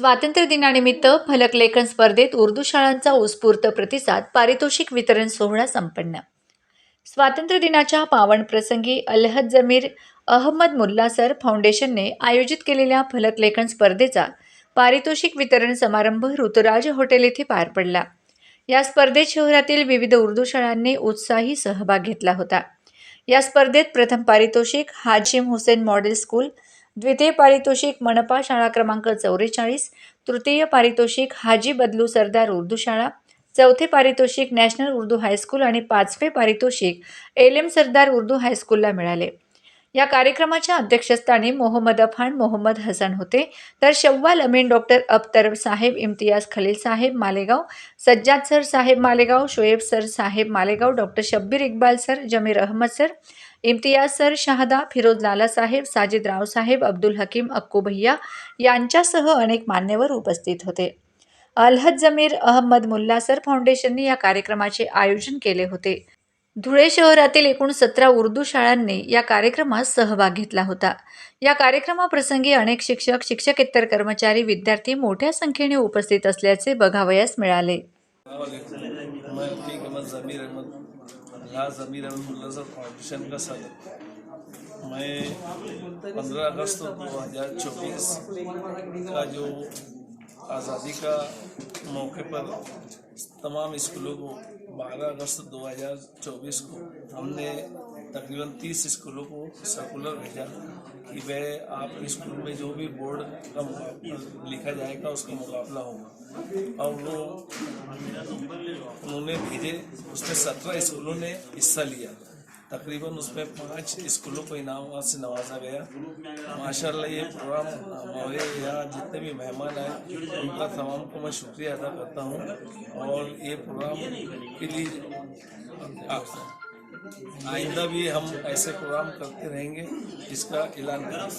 स्वातंत्र्य दिनानिमित्त फलक लेखन स्पर्धेत उर्दू शाळांचा उत्स्फूर्त प्रतिसाद पारितोषिक वितरण सोहळा संपन्न. स्वातंत्र्य दिनाच्या पावन प्रसंगी अलहद जमीर अहमद मुल्लासर फाउंडेशनने आयोजित केलेल्या फलक लेखन स्पर्धेचा पारितोषिक वितरण समारंभ ऋतुराज हॉटेल येथे पार पडला. या स्पर्धेत शहरातील विविध उर्दू शाळांनी उत्साही सहभाग घेतला होता. या स्पर्धेत प्रथम पारितोषिक हाजिम हुसेन मॉडेल स्कूल द्वितीय पारितोषिक मनपा शाळा क्रमांक चौवेचाळीस तृतीय पारितोषिक हाजी बदलू सरदार उर्दू शाळा चौथे पारितोषिक नॅशनल उर्दू हायस्कूल आणि पाचवे पारितोषिक एल एम सरदार उर्दू हायस्कूलला मिळाले. या कार्यक्रमाच्या अध्यक्षस्थानी मोहम्मद अफान मोहम्मद हसन होते. तर शव्वाल अमीन डॉक्टर अबतर साहेब इम्तियाज खलील साहेब मालेगाव सज्जाद सर साहेब मालेगाव शोएब सर साहेब Malegaon doctor Shabbir Iqbal sir Zameer Ahmad sir Imtiyaz sir Shahada Firoz Lalasaheb Sajid Raosaheb Abdul Hakim Akku भैया यांच्यासह अनेक मान्यवर उपस्थित होते. अलहद जमीर अहमद मुल्ला सर फाउंडेशनने या कार्यक्रमाचे आयोजन केले होते. धुळे शहरातील एकूण सतरा उर्दू शाळांनी या कार्यक्रमात सहभाग घेतला होता. या कार्यक्रमाप्रसंगी अनेक शिक्षक शिक्षकेतर कर्मचारी विद्यार्थी मोठ्या संख्येने उपस्थित असल्याचे बघावयास मिळाले. वालेकुम मैं ठीक अहमद ज़मीर हजार ला का जो मुल्लासर फाउंडेशन का सदर मैं 15 अगस्त 2024 का जो आज़ादी का मौके पर तमाम स्कूलों को 12 अगस्त 2024 को हमने तकरीबन 30 स्कूलों को सर्कुलर भेजा कि वह आप स्कूल में जो भी बोर्ड का मुकाबला लिखा जाएगा उसका मुकाबला होगा और वो उन्होंने भेजे उसमें सत्रह تقریباً اس میں پانچ اسکولوں کو انعامات سے نوازا گیا۔ ماشاء اللہ یہ پروگرام ہمارے یہاں جتنے بھی مہمان آئے، ان کا تمام کو میں شکریہ ادا کرتا ہوں۔ اور یہ پروگرام کے لیے آئندہ بھی ہم ایسے پروگرام کرتے رہیں گے، جس کا اعلان کریں۔